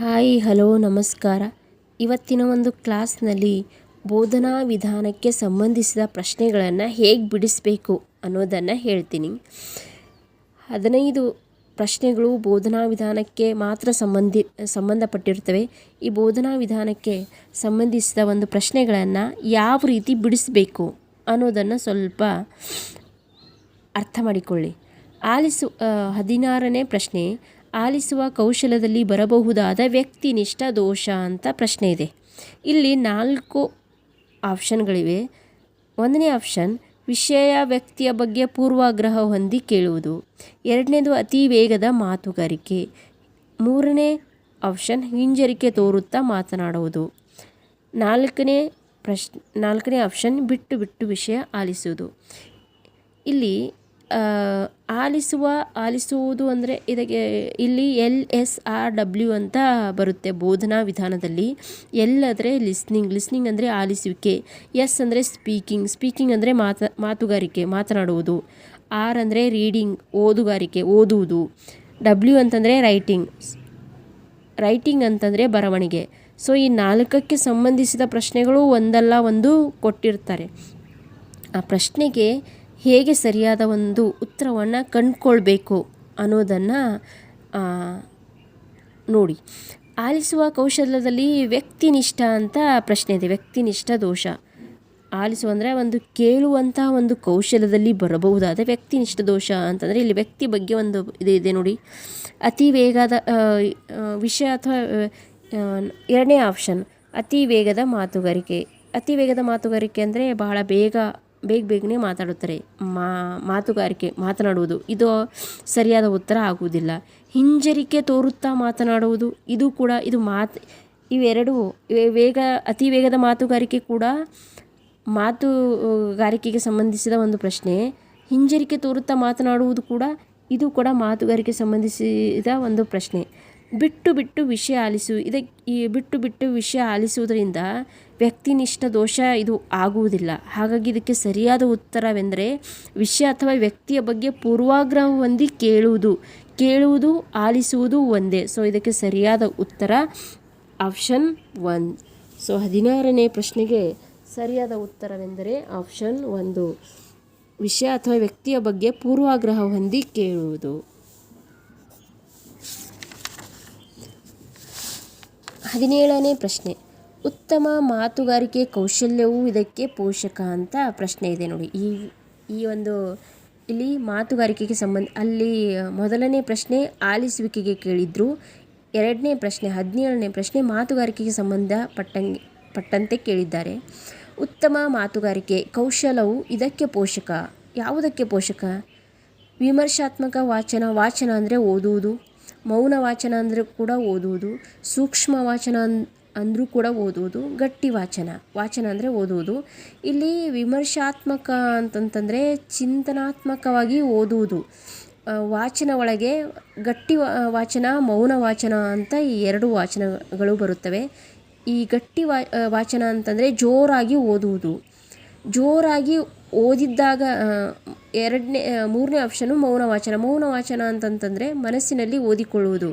Hi, hello, ನಮಸ್ಕಾರ. ಇವತ್ತಿನ ಒಂದು ಕ್ಲಾಸ್ನಲ್ಲಿ ಬೋಧನಾ ವಿಧಾನಕ್ಕೆ ಸಂಬಂಧಿಸಿದ ಪ್ರಶ್ನೆಗಳನ್ನು ಹೇಗೆ ಬಿಡಿಸಬೇಕು ಅನ್ನೋದನ್ನು ಹೇಳ್ತೀನಿ. ಹದಿನೈದು ಪ್ರಶ್ನೆಗಳು ಬೋಧನಾ ವಿಧಾನಕ್ಕೆ ಮಾತ್ರ ಸಂಬಂಧಿ ಸಂಬಂಧಪಟ್ಟಿರ್ತವೆ ಈ ಬೋಧನಾ ವಿಧಾನಕ್ಕೆ ಸಂಬಂಧಿಸಿದ ಒಂದು ಪ್ರಶ್ನೆಗಳನ್ನು ಯಾವ ರೀತಿ ಬಿಡಿಸಬೇಕು ಅನ್ನೋದನ್ನು ಸ್ವಲ್ಪ ಅರ್ಥ ಮಾಡಿಕೊಳ್ಳಿ. ಆಲಿಸು ಹದಿನಾರನೇ ಪ್ರಶ್ನೆ ಆಲಿಸುವ ಕೌಶಲದಲ್ಲಿ ಬರಬಹುದಾದ ವ್ಯಕ್ತಿನಿಷ್ಠ ದೋಷ ಅಂತ ಪ್ರಶ್ನೆ ಇದೆ. ಇಲ್ಲಿ ನಾಲ್ಕು ಆಪ್ಷನ್ಗಳಿವೆ. ಒಂದನೇ ಆಪ್ಷನ್, ವಿಷಯ ವ್ಯಕ್ತಿಯ ಬಗ್ಗೆ ಪೂರ್ವಾಗ್ರಹ ಹೊಂದಿ ಕೇಳುವುದು. ಎರಡನೇದು, ಅತಿ ವೇಗದ ಮಾತುಗಾರಿಕೆ. ಮೂರನೇ ಆಪ್ಷನ್, ಹಿಂಜರಿಕೆ ತೋರುತ್ತಾ ಮಾತನಾಡುವುದು. ನಾಲ್ಕನೇ ಪ್ರಶ್, ನಾಲ್ಕನೇ ಆಪ್ಷನ್, ಬಿಟ್ಟು ಬಿಟ್ಟು ವಿಷಯ ಆಲಿಸುವುದು. ಇಲ್ಲಿ ಆಲಿಸುವ, ಆಲಿಸುವುದು ಅಂದರೆ ಇದಕ್ಕೆ ಇಲ್ಲಿ ಎಲ್ ಎಸ್ ಆರ್ ಡಬ್ಲ್ಯೂ ಅಂತ ಬರುತ್ತೆ ಬೋಧನಾ ವಿಧಾನದಲ್ಲಿ. ಎಲ್ ಅಂದರೆ ಲಿಸ್ನಿಂಗ್ ಲಿಸ್ನಿಂಗ್ ಅಂದರೆ ಆಲಿಸುವಿಕೆ, ಎಸ್ ಅಂದರೆ ಸ್ಪೀಕಿಂಗ್ ಸ್ಪೀಕಿಂಗ್ ಅಂದರೆ ಮಾತ, ಮಾತುಗಾರಿಕೆ, ಮಾತನಾಡುವುದು, ಆರ್ ಅಂದರೆ ರೀಡಿಂಗ್, ಓದುಗಾರಿಕೆ, ಓದುವುದು, ಡಬ್ಲ್ಯೂ ಅಂತಂದರೆ ರೈಟಿಂಗ್ ರೈಟಿಂಗ್ ಅಂತಂದರೆ ಬರವಣಿಗೆ. ಸೊ ಈ ನಾಲ್ಕಕ್ಕೆ ಸಂಬಂಧಿಸಿದ ಪ್ರಶ್ನೆಗಳು ಒಂದಲ್ಲ ಒಂದು ಕೊಟ್ಟಿರ್ತಾರೆ. ಆ ಪ್ರಶ್ನೆಗೆ ಹೇಗೆ ಸರಿಯಾದ ಒಂದು ಉತ್ತರವನ್ನು ಕಂಡುಕೊಳ್ಬೇಕು ಅನ್ನೋದನ್ನು ನೋಡಿ. ಆಲಿಸುವ ಕೌಶಲ್ಯದಲ್ಲಿ ವ್ಯಕ್ತಿನಿಷ್ಠ ಅಂತ ಪ್ರಶ್ನೆ ಇದೆ. ವ್ಯಕ್ತಿನಿಷ್ಠ ದೋಷ. ಆಲಿಸುವ ಅಂದರೆ ಒಂದು ಕೇಳುವಂತಹ ಒಂದು ಕೌಶಲ್ಯದಲ್ಲಿ ಬರಬಹುದಾದ ವ್ಯಕ್ತಿನಿಷ್ಠ ದೋಷ ಅಂತಂದರೆ ಇಲ್ಲಿ ವ್ಯಕ್ತಿ ಬಗ್ಗೆ ಒಂದು ಇದು ಇದೆ ನೋಡಿ. ಅತಿ ವೇಗದ ವಿಷಯ ಅಥವಾ ಎರಡನೇ ಆಪ್ಷನ್ ಅತಿ ವೇಗದ ಮಾತುಗಾರಿಕೆ. ಅತಿ ವೇಗದ ಮಾತುಗಾರಿಕೆ ಅಂದರೆ ಬಹಳ ಬೇಗ ಬೇಗ ಬೇಗನೆ ಮಾತಾಡುತ್ತಾರೆ. ಮಾತುಗಾರಿಕೆ, ಮಾತನಾಡುವುದು. ಇದು ಸರಿಯಾದ ಉತ್ತರ ಆಗುವುದಿಲ್ಲ. ಹಿಂಜರಿಕೆ ತೋರುತ್ತಾ ಮಾತನಾಡುವುದು, ಇದು ಕೂಡ, ಇದು ಮಾತು, ಇವೆರಡು ವೇಗ, ಅತಿ ವೇಗದ ಮಾತುಗಾರಿಕೆ ಕೂಡ ಮಾತುಗಾರಿಕೆಗೆ ಸಂಬಂಧಿಸಿದ ಒಂದು ಪ್ರಶ್ನೆ. ಹಿಂಜರಿಕೆ ತೋರುತ್ತಾ ಮಾತನಾಡುವುದು ಕೂಡ, ಇದು ಕೂಡ ಮಾತುಗಾರಿಕೆ ಸಂಬಂಧಿಸಿದ ಒಂದು ಪ್ರಶ್ನೆ. ಬಿಟ್ಟು ಬಿಟ್ಟು ವಿಷಯ ಆಲಿಸು ಇದಕ್ಕೆ ಈ ಬಿಟ್ಟು ಬಿಟ್ಟು ವಿಷಯ ಆಲಿಸುವುದರಿಂದ ವ್ಯಕ್ತಿನಿಷ್ಠ ದೋಷ ಇದು ಆಗುವುದಿಲ್ಲ. ಹಾಗಾಗಿ ಇದಕ್ಕೆ ಸರಿಯಾದ ಉತ್ತರವೆಂದರೆ ವಿಷಯ ಅಥವಾ ವ್ಯಕ್ತಿಯ ಬಗ್ಗೆ ಪೂರ್ವಾಗ್ರಹ ಹೊಂದಿ ಕೇಳುವುದು ಕೇಳುವುದು, ಆಲಿಸುವುದು ಒಂದೇ. ಸೊ ಇದಕ್ಕೆ ಸರಿಯಾದ ಉತ್ತರ ಆಪ್ಷನ್ ಒನ್. ಸೊ ಹದಿನಾರನೇ ಪ್ರಶ್ನೆಗೆ ಸರಿಯಾದ ಉತ್ತರವೆಂದರೆ ಆಪ್ಷನ್ ಒಂದು. ವಿಷಯ ಅಥವಾ ವ್ಯಕ್ತಿಯ ಬಗ್ಗೆ ಪೂರ್ವಾಗ್ರಹ ಹೊಂದಿ ಕೇಳುವುದು. ಹದಿನೇಳನೇ ಪ್ರಶ್ನೆ. ಉತ್ತಮ ಮಾತುಗಾರಿಕೆ ಕೌಶಲ್ಯವು ಇದಕ್ಕೆ ಪೋಷಕ ಅಂತ ಪ್ರಶ್ನೆ ಇದೆ ನೋಡಿ. ಈ ಈ ಒಂದು ಇಲ್ಲಿ ಮಾತುಗಾರಿಕೆಗೆ ಸಂಬಂಧ, ಅಲ್ಲಿ ಮೊದಲನೇ ಪ್ರಶ್ನೆ ಆಲಿಸುವಿಕೆಗೆ ಕೇಳಿದ್ರು. ಎರಡನೇ ಪ್ರಶ್ನೆ, ಹದಿನೇಳನೇ ಪ್ರಶ್ನೆ ಮಾತುಗಾರಿಕೆಗೆ ಸಂಬಂಧಪಟ್ಟಂಗೆ ಪಟ್ಟಂತೆ ಕೇಳಿದ್ದಾರೆ. ಉತ್ತಮ ಮಾತುಗಾರಿಕೆ ಕೌಶಲವು ಇದಕ್ಕೆ ಪೋಷಕ, ಯಾವುದಕ್ಕೆ ಪೋಷಕ? ವಿಮರ್ಶಾತ್ಮಕ ವಾಚನ ವಾಚನ ಅಂದರೆ ಓದುವುದು. ಮೌನ ವಾಚನ ಅಂದರೆ ಕೂಡ ಓದುವುದು, ಸೂಕ್ಷ್ಮ ವಾಚನ ಅಂದರೂ ಕೂಡ ಓದುವುದು, ಗಟ್ಟಿ ವಾಚನ ವಾಚನ ಅಂದರೆ ಓದುವುದು. ಇಲ್ಲಿ ವಿಮರ್ಶಾತ್ಮಕ ಅಂತಂತಂದರೆ ಚಿಂತನಾತ್ಮಕವಾಗಿ ಓದುವುದು. ವಾಚನ ಒಳಗೆ ಗಟ್ಟಿ ವಾಚನ, ಮೌನ ವಾಚನ ಅಂತ ಈ ಎರಡು ವಾಚನಗಳು ಬರುತ್ತವೆ. ಈ ಗಟ್ಟಿ ವಾಚನ ಅಂತಂದರೆ ಜೋರಾಗಿ ಓದುವುದು. ಜೋರಾಗಿ ಓದಿದ್ದಾಗ ಎರಡನೇ ಮೂರನೇ ಆಪ್ಷನು ಮೌನ ವಾಚನ ಮೌನ ವಾಚನ ಅಂತಂತಂದರೆ ಮನಸ್ಸಿನಲ್ಲಿ ಓದಿಕೊಳ್ಳುವುದು.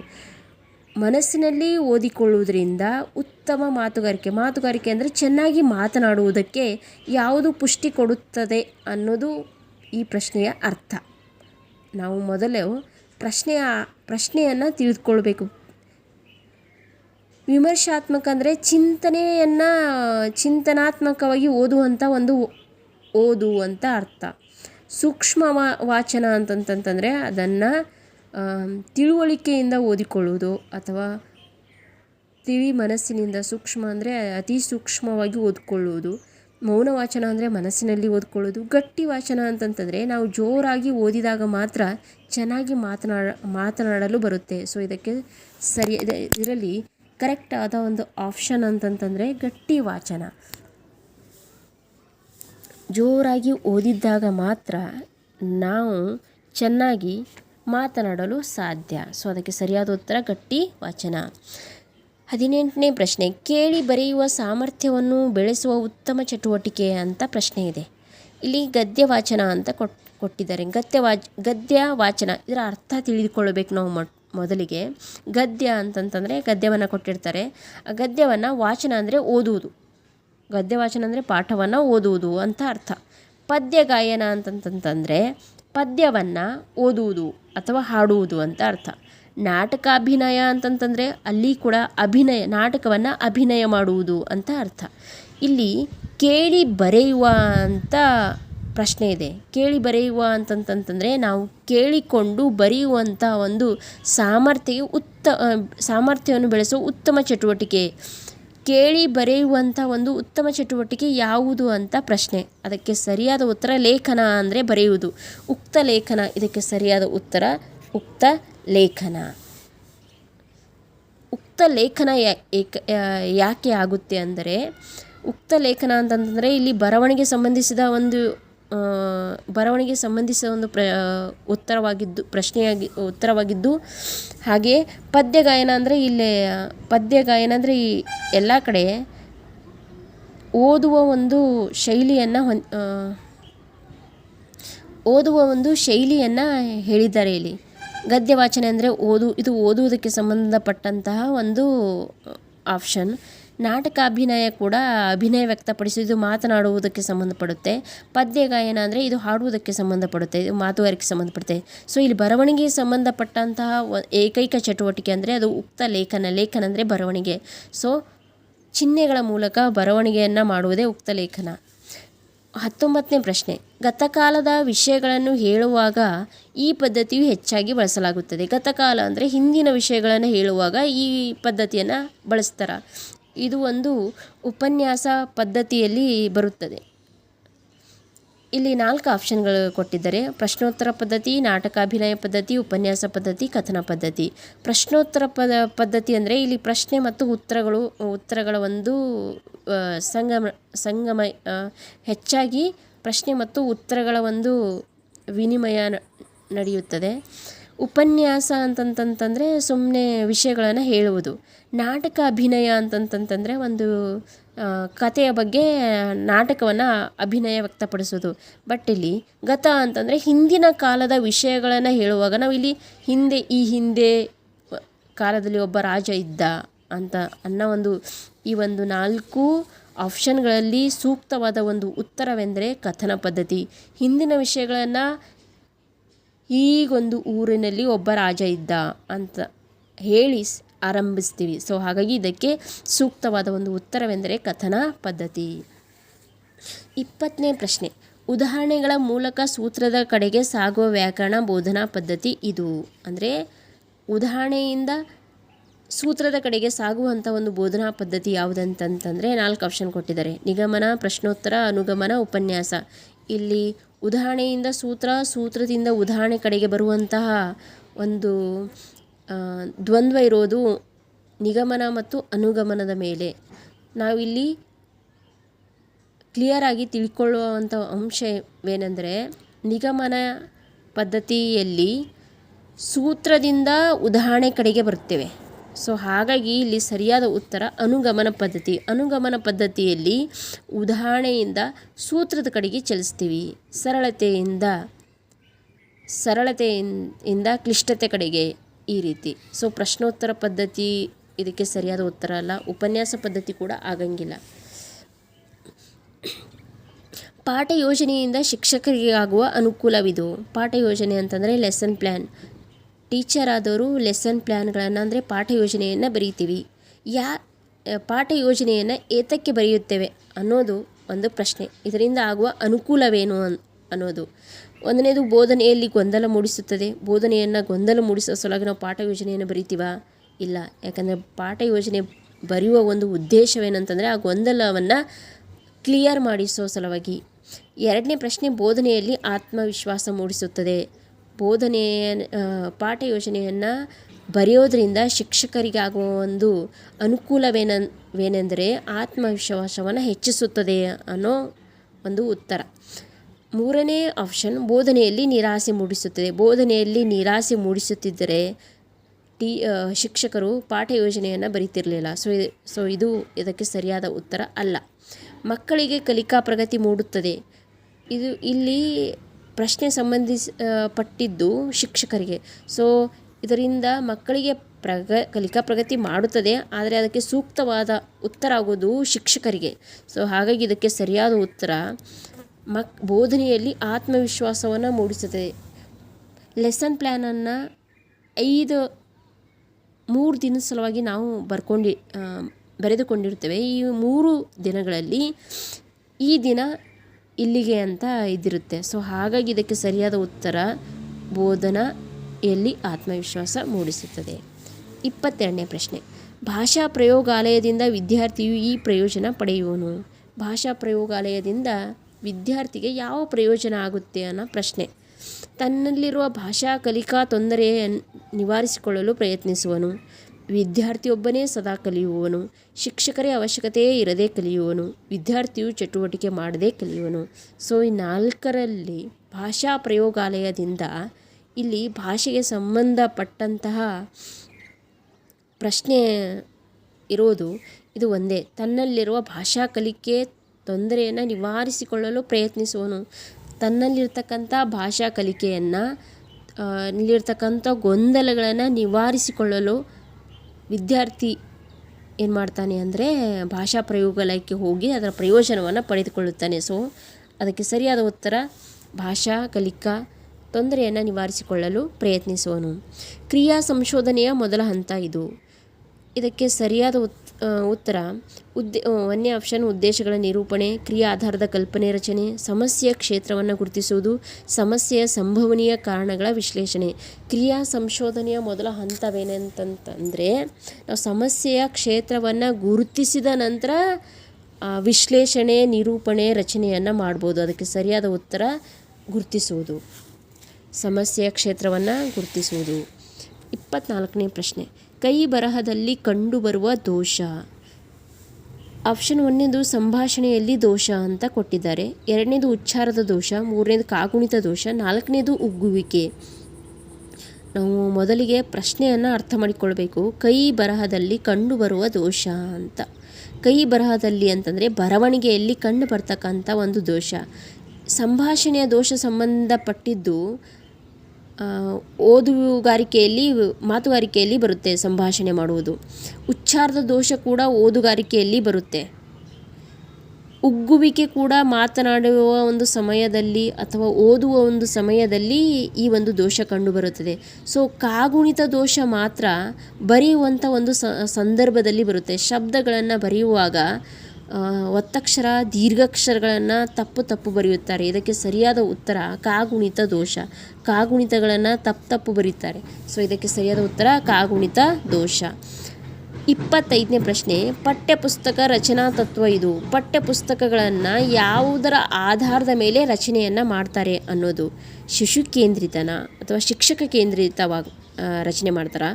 ಮನಸ್ಸಿನಲ್ಲಿ ಓದಿಕೊಳ್ಳುವುದರಿಂದ ಉತ್ತಮ ಮಾತುಗಾರಿಕೆ. ಮಾತುಗಾರಿಕೆ ಅಂದರೆ ಚೆನ್ನಾಗಿ ಮಾತನಾಡುವುದಕ್ಕೆ ಯಾವುದು ಪುಷ್ಟಿ ಕೊಡುತ್ತದೆ ಅನ್ನೋದು ಈ ಪ್ರಶ್ನೆಯ ಅರ್ಥ. ನಾವು ಮೊದಲು ಪ್ರಶ್ನೆಯ, ಪ್ರಶ್ನೆಯನ್ನು ತಿಳಿದುಕೊಳ್ಬೇಕು. ವಿಮರ್ಶಾತ್ಮಕ ಅಂದರೆ ಚಿಂತನೆಯನ್ನು ಚಿಂತನಾತ್ಮಕವಾಗಿ ಓದುವಂಥ ಒಂದು ಓದು ಅಂತ ಅರ್ಥ. ಸೂಕ್ಷ್ಮ ವಾಚನ ಅಂತಂತಂತಂದರೆ ಅದನ್ನು ತಿಳುವಳಿಕೆಯಿಂದ ಓದಿಕೊಳ್ಳುವುದು ಅಥವಾ ತಿಳಿ ಮನಸ್ಸಿನಿಂದ ಸೂಕ್ಷ್ಮ ಅಂದರೆ ಅತಿ ಸೂಕ್ಷ್ಮವಾಗಿ ಓದಿಕೊಳ್ಳುವುದು. ಮೌನ ವಾಚನ ಅಂದರೆ ಮನಸ್ಸಿನಲ್ಲಿ ಓದ್ಕೊಳ್ಳೋದು ಗಟ್ಟಿ ವಾಚನ ಅಂತಂತಂದರೆ ನಾವು ಜೋರಾಗಿ ಓದಿದಾಗ ಮಾತ್ರ ಚೆನ್ನಾಗಿ ಮಾತನಾಡ, ಮಾತನಾಡಲು ಬರುತ್ತೆ. ಸೊ ಇದಕ್ಕೆ ಸರಿ ಇದರಲ್ಲಿ ಕರೆಕ್ಟ್ ಆದ ಒಂದು ಆಪ್ಷನ್ ಅಂತಂತಂದರೆ ಗಟ್ಟಿ ವಾಚನ. ಜೋರಾಗಿ ಓದಿದ್ದಾಗ ಮಾತ್ರ ನಾವು ಚೆನ್ನಾಗಿ ಮಾತನಾಡಲು ಸಾಧ್ಯ. ಸೊ, ಅದಕ್ಕೆ ಸರಿಯಾದ ಉತ್ತರ ಗಟ್ಟಿ ವಾಚನ. ಹದಿನೆಂಟನೇ ಪ್ರಶ್ನೆ, ಕೇಳಿ ಬರೆಯುವ ಸಾಮರ್ಥ್ಯವನ್ನು ಬೆಳೆಸುವ ಉತ್ತಮ ಚಟುವಟಿಕೆ ಅಂತ ಪ್ರಶ್ನೆ ಇದೆ. ಇಲ್ಲಿ ಗದ್ಯ ವಾಚನ ಅಂತ ಕೊಟ್, ಕೊಟ್ಟಿದ್ದಾರೆ. ಗದ್ಯ ವಾಚ ಗದ್ಯ ವಾಚನ, ಇದರ ಅರ್ಥ ತಿಳಿದುಕೊಳ್ಳಬೇಕು ನಾವು ಮೊದಲಿಗೆ ಗದ್ಯ ಅಂತಂತಂದರೆ ಗದ್ಯವನ್ನು ಕೊಟ್ಟಿರ್ತಾರೆ. ಆ ಗದ್ಯವನ್ನು ವಾಚನ ಅಂದರೆ ಓದುವುದು. ಗದ್ಯ ವಾಚನ ಅಂದರೆ ಪಾಠವನ್ನು ಓದುವುದು ಅಂತ ಅರ್ಥ. ಪದ್ಯ ಗಾಯನ ಅಂತಂತಂತಂದರೆ ಪದ್ಯವನ್ನು ಓದುವುದು ಅಥವಾ ಹಾಡುವುದು ಅಂತ ಅರ್ಥ. ನಾಟಕಾಭಿನಯ ಅಂತಂತಂದರೆ ಅಲ್ಲಿ ಕೂಡ ಅಭಿನಯ, ನಾಟಕವನ್ನು ಅಭಿನಯ ಮಾಡುವುದು ಅಂತ ಅರ್ಥ. ಇಲ್ಲಿ ಕೇಳಿ ಬರೆಯುವ ಅಂತ ಪ್ರಶ್ನೆ ಇದೆ. ಕೇಳಿ ಬರೆಯುವ ಅಂತಂತಂತಂದರೆ ನಾವು ಕೇಳಿಕೊಂಡು ಬರೆಯುವಂಥ ಒಂದು ಸಾಮರ್ಥ್ಯ ಉತ್ತ ಸಾಮರ್ಥ್ಯವನ್ನು ಬೆಳೆಸುವ ಉತ್ತಮ ಚಟುವಟಿಕೆ. ಕೇಳಿ ಬರೆಯುವಂಥ ಒಂದು ಉತ್ತಮ ಚಟುವಟಿಕೆ ಯಾವುದು ಅಂತ ಪ್ರಶ್ನೆ. ಅದಕ್ಕೆ ಸರಿಯಾದ ಉತ್ತರ ಲೇಖನ ಅಂದರೆ ಬರೆಯುವುದು. ಉಕ್ತ ಲೇಖನ, ಇದಕ್ಕೆ ಸರಿಯಾದ ಉತ್ತರ ಉಕ್ತ ಲೇಖನ. ಉಕ್ತ ಲೇಖನ ಯಾಕೆ ಆಗುತ್ತೆ ಅಂದರೆ, ಉಕ್ತ ಲೇಖನ ಅಂತಂತಂದರೆ ಇಲ್ಲಿ ಬರವಣಿಗೆ ಸಂಬಂಧಿಸಿದ ಒಂದು ಬರವಣಿಗೆ ಸಂಬಂಧಿಸಿದ ಒಂದು ಪ್ರ ಉತ್ತರವಾಗಿದ್ದು, ಪ್ರಶ್ನೆಯಾಗಿ, ಉತ್ತರವಾಗಿದ್ದು ಹಾಗೆಯೇ ಪದ್ಯ ಗಾಯನ ಅಂದರೆ ಇಲ್ಲಿ, ಪದ್ಯ ಗಾಯನ ಅಂದರೆ ಈ ಎಲ್ಲ ಕಡೆ ಓದುವ ಒಂದು ಶೈಲಿಯನ್ನು ಹೊನ್ ಓದುವ ಒಂದು ಶೈಲಿಯನ್ನು ಹೇಳಿದ್ದಾರೆ ಇಲ್ಲಿ. ಗದ್ಯ ವಾಚನ ಅಂದರೆ ಓದು, ಇದು ಓದುವುದಕ್ಕೆ ಸಂಬಂಧಪಟ್ಟಂತಹ ಒಂದು ಆಪ್ಷನ್. ನಾಟಕ ಅಭಿನಯ ಕೂಡ ಅಭಿನಯ ವ್ಯಕ್ತಪಡಿಸುವುದು ಮಾತನಾಡುವುದಕ್ಕೆ ಸಂಬಂಧಪಡುತ್ತೆ. ಪದ್ಯ ಗಾಯನ ಅಂದರೆ ಇದು ಹಾಡುವುದಕ್ಕೆ ಸಂಬಂಧಪಡುತ್ತೆ, ಇದು ಮಾತುಗಾರಿಕೆ ಸಂಬಂಧಪಡುತ್ತೆ. ಸೊ ಇಲ್ಲಿ ಬರವಣಿಗೆಗೆ ಸಂಬಂಧಪಟ್ಟಂತಹ ಏಕೈಕ ಚಟುವಟಿಕೆ ಅಂದರೆ ಅದು ಉಕ್ತ ಲೇಖನ ಲೇಖನ ಅಂದರೆ ಬರವಣಿಗೆ. ಸೊ ಚಿಹ್ನೆಗಳ ಮೂಲಕ ಬರವಣಿಗೆಯನ್ನು ಮಾಡುವುದೇ ಉಕ್ತ ಲೇಖನ. ಹತ್ತೊಂಬತ್ತನೇ ಪ್ರಶ್ನೆ. ಗತಕಾಲದ ವಿಷಯಗಳನ್ನು ಹೇಳುವಾಗ ಈ ಪದ್ಧತಿಯು ಹೆಚ್ಚಾಗಿ ಬಳಸಲಾಗುತ್ತದೆ. ಗತಕಾಲ ಅಂದರೆ ಹಿಂದಿನ ವಿಷಯಗಳನ್ನು ಹೇಳುವಾಗ ಈ ಪದ್ಧತಿಯನ್ನು ಬಳಸ್ತಾರೆ. ಇದು ಒಂದು ಉಪನ್ಯಾಸ ಪದ್ಧತಿಯಲ್ಲಿ ಬರುತ್ತದೆ. ಇಲ್ಲಿ ನಾಲ್ಕು ಆಪ್ಷನ್ಗಳು ಕೊಟ್ಟಿದ್ದಾರೆ. ಪ್ರಶ್ನೋತ್ತರ ಪದ್ಧತಿ, ನಾಟಕಾಭಿನಯ ಪದ್ಧತಿ, ಉಪನ್ಯಾಸ ಪದ್ಧತಿ, ಕಥನ ಪದ್ಧತಿ. ಪ್ರಶ್ನೋತ್ತರ ಪದ, ಪದ್ಧತಿ ಅಂದರೆ ಇಲ್ಲಿ ಪ್ರಶ್ನೆ ಮತ್ತು ಉತ್ತರಗಳು, ಉತ್ತರಗಳ ಒಂದು ಸಂಗಮ ಸಂಗಮ ಹೆಚ್ಚಾಗಿ ಪ್ರಶ್ನೆ ಮತ್ತು ಉತ್ತರಗಳ ಒಂದು ವಿನಿಮಯ ನಡೆಯುತ್ತದೆ. ಉಪನ್ಯಾಸ ಅಂತಂತಂತಂದರೆ ಸುಮ್ಮನೆ ವಿಷಯಗಳನ್ನು ಹೇಳುವುದು. ನಾಟಕ ಅಭಿನಯ ಅಂತಂತಂತಂದರೆ ಒಂದು ಕಥೆಯ ಬಗ್ಗೆ ನಾಟಕವನ್ನು ಅಭಿನಯ ವ್ಯಕ್ತಪಡಿಸೋದು. ಬಟ್ ಇಲ್ಲಿ ಗತ ಅಂತಂದರೆ ಹಿಂದಿನ ಕಾಲದ ವಿಷಯಗಳನ್ನು ಹೇಳುವಾಗ ನಾವು ಇಲ್ಲಿ ಹಿಂದೆ, ಈ ಹಿಂದೆ ಕಾಲದಲ್ಲಿ ಒಬ್ಬ ರಾಜ ಇದ್ದ ಅಂತ ಅನ್ನೋ ಒಂದು, ಈ ಒಂದು ನಾಲ್ಕು ಆಪ್ಷನ್ಗಳಲ್ಲಿ ಸೂಕ್ತವಾದ ಒಂದು ಉತ್ತರವೆಂದರೆ ಕಥನ ಪದ್ಧತಿ. ಹಿಂದಿನ ವಿಷಯಗಳನ್ನು ಈಗೊಂದು ಊರಿನಲ್ಲಿ ಒಬ್ಬ ರಾಜ ಇದ್ದ ಅಂತ ಹೇಳಿ ಆರಂಭಿಸ್ತೀವಿ. ಸೊ ಹಾಗಾಗಿ ಇದಕ್ಕೆ ಸೂಕ್ತವಾದ ಒಂದು ಉತ್ತರವೆಂದರೆ ಕಥನ ಪದ್ಧತಿ. ಇಪ್ಪತ್ತನೇ ಪ್ರಶ್ನೆ. ಉದಾಹರಣೆಗಳ ಮೂಲಕ ಸೂತ್ರದ ಕಡೆಗೆ ಸಾಗುವ ವ್ಯಾಕರಣ ಬೋಧನಾ ಪದ್ಧತಿ ಇದು. ಅಂದರೆ, ಉದಾಹರಣೆಯಿಂದ ಸೂತ್ರದ ಕಡೆಗೆ ಸಾಗುವಂಥ ಒಂದು ಬೋಧನಾ ಪದ್ಧತಿ ಯಾವುದಂತಂತಂದರೆ ನಾಲ್ಕು ಆಪ್ಷನ್ ಕೊಟ್ಟಿದ್ದಾರೆ. ನಿಗಮನ, ಪ್ರಶ್ನೋತ್ತರ, ಅನುಗಮನ, ಉಪನ್ಯಾಸ. ಇಲ್ಲಿ ಉದಾಹರಣೆಯಿಂದ ಸೂತ್ರ, ಸೂತ್ರದಿಂದ ಉದಾಹರಣೆ ಕಡೆಗೆ ಬರುವಂತಹ ಒಂದು ದ್ವಂದ್ವ ಇರೋದು ನಿಗಮನ ಮತ್ತು ಅನುಗಮನದ ಮೇಲೆ. ನಾವಿಲ್ಲಿ ಕ್ಲಿಯರಾಗಿ ತಿಳ್ಕೊಳ್ಳುವಂಥ ಅಂಶವೇನೆಂದರೆ ನಿಗಮನ ಪದ್ಧತಿಯಲ್ಲಿ ಸೂತ್ರದಿಂದ ಉದಾಹರಣೆ ಕಡೆಗೆ ಬರುತ್ತೇವೆ. ಸೊ ಹಾಗಾಗಿ ಇಲ್ಲಿ ಸರಿಯಾದ ಉತ್ತರ ಅನುಗಮನ ಪದ್ಧತಿ. ಅನುಗಮನ ಪದ್ಧತಿಯಲ್ಲಿ ಉದಾಹರಣೆಯಿಂದ ಸೂತ್ರದ ಕಡೆಗೆ ಚಲಿಸ್ತೀವಿ. ಸರಳತೆಯಿಂದ ಸರಳತೆಯಿಂದ, ಕ್ಲಿಷ್ಟತೆ ಕಡೆಗೆ. ಈ ರೀತಿ. ಸೊ ಪ್ರಶ್ನೋತ್ತರ ಪದ್ಧತಿ ಇದಕ್ಕೆ ಸರಿಯಾದ ಉತ್ತರ ಅಲ್ಲ. ಉಪನ್ಯಾಸ ಪದ್ಧತಿ ಕೂಡ ಆಗಂಗಿಲ್ಲ. ಪಾಠ ಯೋಜನೆಯಿಂದ ಶಿಕ್ಷಕರಿಗೆ ಆಗುವ ಅನುಕೂಲವಿದು. ಪಾಠ ಯೋಜನೆ ಅಂತಂದರೆ ಲೆಸನ್ ಪ್ಲ್ಯಾನ್ ಟೀಚರ್ ಆದವರು ಲೆಸನ್ ಪ್ಲ್ಯಾನ್ಗಳನ್ನು ಅಂದರೆ ಪಾಠ ಯೋಜನೆಯನ್ನು ಬರೀತೀವಿ. ಯಾ, ಪಾಠ ಯೋಜನೆಯನ್ನು ಏತಕ್ಕೆ ಬರೆಯುತ್ತೇವೆ ಅನ್ನೋದು ಒಂದು ಪ್ರಶ್ನೆ. ಇದರಿಂದ ಆಗುವ ಅನುಕೂಲವೇನು ಅನ್, ಅನ್ನೋದು. ಒಂದನೇದು ಬೋಧನೆಯಲ್ಲಿ ಗೊಂದಲ ಮೂಡಿಸುತ್ತದೆ. ಬೋಧನೆಯನ್ನು ಗೊಂದಲ ಮೂಡಿಸೋ ಸಲುವಾಗಿ ನಾವು ಪಾಠ ಯೋಜನೆಯನ್ನು ಬರಿತೀವ? ಇಲ್ಲ. ಯಾಕಂದರೆ ಪಾಠ ಯೋಜನೆ ಬರೆಯುವ ಒಂದು ಉದ್ದೇಶವೇನಂತಂದರೆ ಆ ಗೊಂದಲವನ್ನು ಕ್ಲಿಯರ್ ಮಾಡಿಸೋ ಸಲುವಾಗಿ. ಎರಡನೇ ಪ್ರಶ್ನೆ ಬೋಧನೆಯಲ್ಲಿ ಆತ್ಮವಿಶ್ವಾಸ ಮೂಡಿಸುತ್ತದೆ. ಬೋಧನೆಯ ಪಾಠ ಯೋಜನೆಯನ್ನು ಬರೆಯೋದ್ರಿಂದ ಶಿಕ್ಷಕರಿಗೆ ಆಗುವ ಒಂದು ಅನುಕೂಲವೇನೆಂದರೆ ಆತ್ಮವಿಶ್ವಾಸವನ್ನು ಹೆಚ್ಚಿಸುತ್ತದೆ ಅನ್ನೋ ಒಂದು ಉತ್ತರ. ಮೂರನೇ ಆಪ್ಷನ್ ಬೋಧನೆಯಲ್ಲಿ ನಿರಾಸೆ ಮೂಡಿಸುತ್ತದೆ. ಬೋಧನೆಯಲ್ಲಿ ನಿರಾಸೆ ಮೂಡಿಸುತ್ತಿದ್ದರೆ ಟಿ ಶಿಕ್ಷಕರು ಪಾಠ ಯೋಜನೆಯನ್ನು ಬರೀತಿರಲಿಲ್ಲ. ಸೊ ಸೊ, ಇದು ಇದಕ್ಕೆ ಸರಿಯಾದ ಉತ್ತರ ಅಲ್ಲ. ಮಕ್ಕಳಿಗೆ ಕಲಿಕಾ ಪ್ರಗತಿ ಮೂಡುತ್ತದೆ. ಇದು ಇಲ್ಲಿ ಪ್ರಶ್ನೆ ಸಂಬಂಧಿಸ ಪಟ್ಟಿದ್ದು ಶಿಕ್ಷಕರಿಗೆ. ಸೊ, ಇದರಿಂದ ಮಕ್ಕಳಿಗೆ ಪ್ರಗ, ಕಲಿಕಾ ಪ್ರಗತಿ ಮಾಡುತ್ತದೆ. ಆದರೆ ಅದಕ್ಕೆ ಸೂಕ್ತವಾದ ಉತ್ತರ ಆಗೋದು ಶಿಕ್ಷಕರಿಗೆ. ಸೊ, ಹಾಗಾಗಿ ಇದಕ್ಕೆ ಸರಿಯಾದ ಉತ್ತರ ಮಕ್, ಬೋಧನೆಯಲ್ಲಿ ಆತ್ಮವಿಶ್ವಾಸವನ್ನು ಮೂಡಿಸುತ್ತದೆ. ಲೆಸನ್ ಪ್ಲ್ಯಾನನ್ನು ಐದು, ಮೂರು ದಿನದ ಸಲುವಾಗಿ ನಾವು ಬರ್ಕೊಂಡು ಬರೆದುಕೊಂಡಿರ್ತೇವೆ ಈ ಮೂರು ದಿನಗಳಲ್ಲಿ ಈ ದಿನ ಇಲ್ಲಿಗೆ ಅಂತ ಇದಿರುತ್ತೆ ಸೊ, ಹಾಗಾಗಿ ಇದಕ್ಕೆ ಸರಿಯಾದ ಉತ್ತರ ಬೋಧನೆಯಲ್ಲಿ ಆತ್ಮವಿಶ್ವಾಸ ಮೂಡಿಸುತ್ತದೆ. ಇಪ್ಪತ್ತೆರಡನೇ ಪ್ರಶ್ನೆ. ಭಾಷಾ ಪ್ರಯೋಗಾಲಯದಿಂದ ವಿದ್ಯಾರ್ಥಿಯು ಈ ಪ್ರಯೋಜನ ಪಡೆಯುವನು? ಭಾಷಾ ಪ್ರಯೋಗಾಲಯದಿಂದ ವಿದ್ಯಾರ್ಥಿಗೆ ಯಾವ ಪ್ರಯೋಜನ ಆಗುತ್ತೆ ಅನ್ನೋ ಪ್ರಶ್ನೆ. ತನ್ನಲ್ಲಿರುವ ಭಾಷಾ ಕಲಿಕಾ ತೊಂದರೆಯನ್ನು ನಿವಾರಿಸಿಕೊಳ್ಳಲು ಪ್ರಯತ್ನಿಸುವನು. ವಿದ್ಯಾರ್ಥಿಯೊಬ್ಬನೇ ಸದಾ ಕಲಿಯುವವನು ಶಿಕ್ಷಕರೇ ಅವಶ್ಯಕತೆಯೇ ಇರದೇ ಕಲಿಯುವನು. ವಿದ್ಯಾರ್ಥಿಯು ಚಟುವಟಿಕೆ ಮಾಡದೇ ಕಲಿಯುವನು. ಸೊ, ಈ ನಾಲ್ಕರಲ್ಲಿ ಭಾಷಾ ಪ್ರಯೋಗಾಲಯದಿಂದ ಇಲ್ಲಿ ಭಾಷೆಗೆ ಸಂಬಂಧಪಟ್ಟಂತಹ ಪ್ರಶ್ನೆ ಇರೋದು ಇದು ಒಂದೇ. ತನ್ನಲ್ಲಿರುವ ಭಾಷಾ ಕಲಿಕೆ ತೊಂದರೆಯನ್ನು ನಿವಾರಿಸಿಕೊಳ್ಳಲು ಪ್ರಯತ್ನಿಸುವನು ತನ್ನಲ್ಲಿರ್ತಕ್ಕಂಥ ಭಾಷಾ ಕಲಿಕೆಯನ್ನು ಅಲ್ಲಿರ್ತಕ್ಕಂಥ ಗೊಂದಲಗಳನ್ನು ನಿವಾರಿಸಿಕೊಳ್ಳಲು ವಿದ್ಯಾರ್ಥಿ ಏನು ಮಾಡ್ತಾನೆ ಅಂದರೆ ಭಾಷಾ ಪ್ರಯೋಗಾಲಯಕ್ಕೆ ಹೋಗಿ ಅದರ ಪ್ರಯೋಜನವನ್ನು ಪಡೆದುಕೊಳ್ಳುತ್ತಾನೆ. ಸೊ, ಅದಕ್ಕೆ ಸರಿಯಾದ ಉತ್ತರ ಭಾಷಾ ಕಲಿಕಾ ತೊಂದರೆಯನ್ನು ನಿವಾರಿಸಿಕೊಳ್ಳಲು ಪ್ರಯತ್ನಿಸುವನು ಕ್ರಿಯಾ ಸಂಶೋಧನೆಯ ಮೊದಲ ಹಂತ ಇದು. ಇದಕ್ಕೆ ಸರಿಯಾದ ಉತ್ ಉತ್ತರ. ಉದ್ದೇ ಒಂದನೇ ಆಪ್ಷನ್ ಉದ್ದೇಶಗಳ ನಿರೂಪಣೆ, ಕ್ರಿಯಾ ಆಧಾರದ ಕಲ್ಪನೆ ರಚನೆ, ಸಮಸ್ಯೆಯ ಕ್ಷೇತ್ರವನ್ನು ಗುರುತಿಸುವುದು, ಸಮಸ್ಯೆಯ ಸಂಭವನೀಯ ಕಾರಣಗಳ ವಿಶ್ಲೇಷಣೆ. ಕ್ರಿಯಾ ಸಂಶೋಧನೆಯ ಮೊದಲ ಹಂತವೇನಂತಂತಂದರೆ, ನಾವು ಸಮಸ್ಯೆಯ ಕ್ಷೇತ್ರವನ್ನು ಗುರುತಿಸಿದ ನಂತರ ವಿಶ್ಲೇಷಣೆ, ನಿರೂಪಣೆ, ರಚನೆಯನ್ನು ಮಾಡ್ಬೋದು. ಅದಕ್ಕೆ ಸರಿಯಾದ ಉತ್ತರ, ಗುರುತಿಸುವುದು. ಸಮಸ್ಯೆಯ ಕ್ಷೇತ್ರವನ್ನು ಗುರುತಿಸುವುದು. ಇಪ್ಪತ್ನಾಲ್ಕನೇ ಪ್ರಶ್ನೆ. ಕೈ ಬರಹದಲ್ಲಿ ಕಂಡುಬರುವ ದೋಷ. ಆಪ್ಷನ್ ಒಂದನೇದು ಸಂಭಾಷಣೆಯಲ್ಲಿ ದೋಷ ಅಂತ ಕೊಟ್ಟಿದ್ದಾರೆ. ಎರಡನೇದು ಉಚ್ಚಾರದ ದೋಷ, ಮೂರನೇದು ಕಾಗುಣಿತ ದೋಷ, ನಾಲ್ಕನೇದು ಉಗ್ಗುವಿಕೆ. ನಾವು ಮೊದಲಿಗೆ ಪ್ರಶ್ನೆಯನ್ನು ಅರ್ಥ ಮಾಡಿಕೊಳ್ಬೇಕು. ಕೈ ಬರಹದಲ್ಲಿ ಕಂಡುಬರುವ ದೋಷ ಅಂತ. ಕೈ ಬರಹದಲ್ಲಿ ಅಂತಂದರೆ ಬರವಣಿಗೆಯಲ್ಲಿ ಕಂಡು ಬರ್ತಕ್ಕಂಥ ಒಂದು ದೋಷ. ಸಂಭಾಷಣೆಯ ದೋಷ ಸಂಬಂಧಪಟ್ಟಿದ್ದು ಓದುಗಾರಿಕೆಯಲ್ಲಿ, ಮಾತುಗಾರಿಕೆಯಲ್ಲಿ ಬರುತ್ತೆ ಸಂಭಾಷಣೆ ಮಾಡುವುದು. ಉಚ್ಚಾರದ ದೋಷ ಕೂಡ ಓದುಗಾರಿಕೆಯಲ್ಲಿ ಬರುತ್ತೆ. ಉಗ್ಗುವಿಕೆ ಕೂಡ ಮಾತನಾಡುವ ಒಂದು ಸಮಯದಲ್ಲಿ ಅಥವಾ ಓದುವ ಒಂದು ಸಮಯದಲ್ಲಿ ಈ ಒಂದು ದೋಷ ಕಂಡುಬರುತ್ತದೆ. ಸೊ ಕಾಗುಣಿತ ದೋಷ ಮಾತ್ರ ಬರೆಯುವಂಥ ಒಂದು ಸಂದರ್ಭದಲ್ಲಿ ಬರುತ್ತೆ. ಶಬ್ದಗಳನ್ನು ಬರೆಯುವಾಗ ಒತ್ತಕ್ಷರ, ದೀರ್ಘಾಕ್ಷರಗಳನ್ನು ತಪ್ಪು ತಪ್ಪು ಬರೆಯುತ್ತಾರೆ. ಇದಕ್ಕೆ ಸರಿಯಾದ ಉತ್ತರ ಕಾಗುಣಿತ ದೋಷ. ಕಾಗುಣಿತಗಳನ್ನು ತಪ್ಪು ತಪ್ಪು ಬರೀತಾರೆ. ಸೊ ಇದಕ್ಕೆ ಸರಿಯಾದ ಉತ್ತರ ಕಾಗುಣಿತ ದೋಷ. ಇಪ್ಪತ್ತೈದನೇ ಪ್ರಶ್ನೆ, ಪಠ್ಯಪುಸ್ತಕ ರಚನಾ ತತ್ವ ಇದು. ಪಠ್ಯಪುಸ್ತಕಗಳನ್ನು ಯಾವುದರ ಆಧಾರದ ಮೇಲೆ ರಚನೆಯನ್ನು ಮಾಡ್ತಾರೆ ಅನ್ನೋದು. ಶಿಶು ಕೇಂದ್ರಿತನ ಅಥವಾ ಶಿಕ್ಷಕ ಕೇಂದ್ರಿತವಾಗಿ ರಚನೆ ಮಾಡ್ತಾರೆ?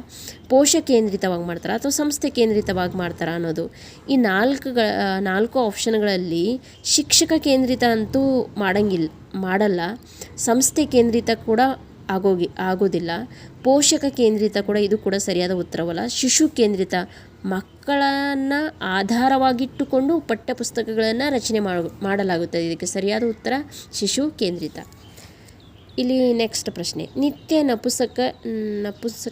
ಪೋಷ ಕೇಂದ್ರಿತವಾಗಿ ಮಾಡ್ತಾರೆ ಅಥವಾ ಸಂಸ್ಥೆ ಕೇಂದ್ರಿತವಾಗಿ ಮಾಡ್ತಾರೆ ಅನ್ನೋದು? ಈ ನಾಲ್ಕುಗಳ ನಾಲ್ಕು ಆಪ್ಷನ್ಗಳಲ್ಲಿ ಶಿಕ್ಷಕ ಕೇಂದ್ರಿತ ಅಂತೂ ಮಾಡಂಗಿಲ್ಲ ಮಾಡಲ್ಲ. ಸಂಸ್ಥೆ ಕೇಂದ್ರಿತ ಕೂಡ ಆಗೋಗಿ, ಆಗೋದಿಲ್ಲ. ಪೋಷಕ ಕೇಂದ್ರಿತ ಕೂಡ ಇದು ಕೂಡ ಸರಿಯಾದ ಉತ್ತರವಲ್ಲ. ಶಿಶು ಕೇಂದ್ರಿತ ಮಕ್ಕಳನ್ನು ಆಧಾರವಾಗಿಟ್ಟುಕೊಂಡು ಪಠ್ಯಪುಸ್ತಕಗಳನ್ನು ರಚನೆ ಮಾಡಲಾಗುತ್ತದೆ. ಇದಕ್ಕೆ ಸರಿಯಾದ ಉತ್ತರ ಶಿಶು ಕೇಂದ್ರಿತ. ಇಲ್ಲಿ ನೆಕ್ಸ್ಟ್ ಪ್ರಶ್ನೆ. ನಿತ್ಯ ನಪುಸಕ ನಪುಸ